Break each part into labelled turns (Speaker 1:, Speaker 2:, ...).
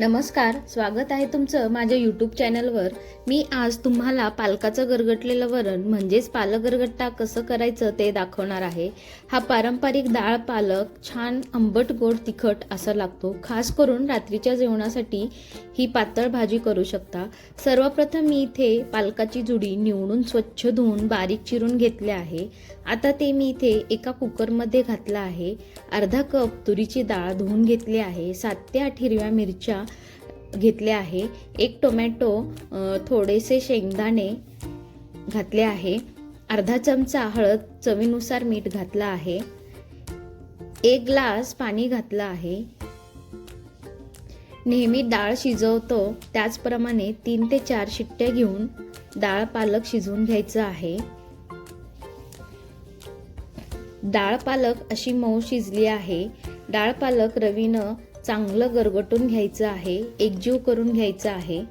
Speaker 1: नमस्कार स्वागत आहे तुमचं माझ्या यूट्यूब चॅनलवर मी आज तुम्हाला पालकाचं गरगटलेलं वरण म्हणजेच पालक गरगट्टा कसं करायचं ते दाखवणार आहे. हा पारंपरिक डाळ पालक छान आंबट गोड तिखट असा लागतो. खास करून रात्रीच्या जेवणासाठी ही पातळ भाजी करू शकता. सर्वप्रथम मी इथे पालकाची जुडी निवडून स्वच्छ धुवून बारीक चिरून घेतले आहे. आता ते मी इथे एका कुकरमध्ये घातलं आहे. अर्धा कप तुरीची डाळ धुवून घेतली आहे. सात ते आठ हिरव्या मिरच्या घेतले आहे. एक टोमॅटो थोडेसे शेंगदाणे घातले आहे. अर्धा चमचा हळद चवीनुसार मीठ घातला आहे. एक ग्लास पाणी घातलं आहे. नेहमी डाळ शिजवतो. त्याचप्रमाणे तीन ते चार शिट्ट्या घेऊन डाळ पालक शिजवून घ्यायचं आहे. डाळ पालक अशी मऊ शिजली आहे. डाळ पालक रवीनं चांगलं गरगटून घ्यायचं आहे एकजीव करून घ्यायचं आहे.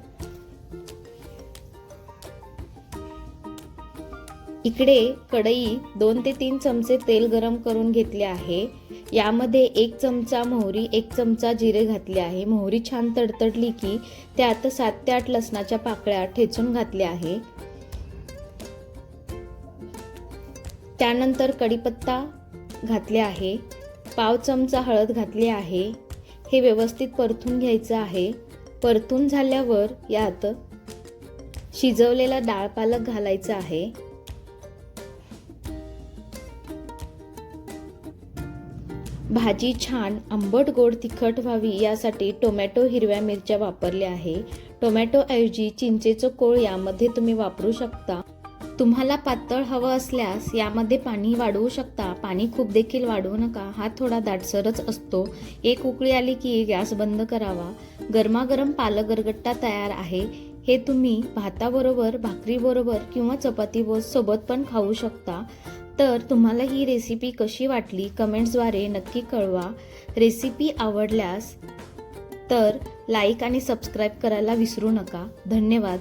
Speaker 1: इकडे कढई दोन ते तीन चमचे तेल गरम करून घेतले आहे. यामध्ये एक चमचा मोहरी एक चमचा जिरे घातले आहे. मोहरी छान तडतडली की त्यात सात ते आठ लसणाच्या पाकळ्या ठेचून घातल्या आहे. त्यानंतर कढीपत्ता घातले आहे. पाव चमचा हळद घातली आहे. हे व्यवस्थित परतून घ्यायचं आहे. परतून झाल्यावर यात शिजवलेला डाळ पालक घालायचा आहे. भाजी छान आंबट गोड तिखट व्हावी यासाठी टोमॅटो हिरव्या मिरच्या वापरल्या आहे. टोमॅटोऐवजी चिंचेचं कोळ यामध्ये तुम्ही वापरू शकता. तुम्हाला पातळ हवं असल्यास यामध्ये पाणी वाढवू शकता. पाणी खूप देखील वाढवू नका. हा थोडा दाटसरच असतो. एक उकळी आली की गॅस बंद करावा. गरमागरम पालक गरगट्टा तयार आहे. हे तुम्ही भाताबरोबर भाकरीबरोबर किंवा चपाती सोबत पण खाऊ शकता. तर तुम्हाला ही रेसिपी कशी वाटली? कमेंट्सद्वारे नक्की कळवा. रेसिपी आवडल्यास तर लाईक आणि सबस्क्राईब करायला विसरू नका. धन्यवाद.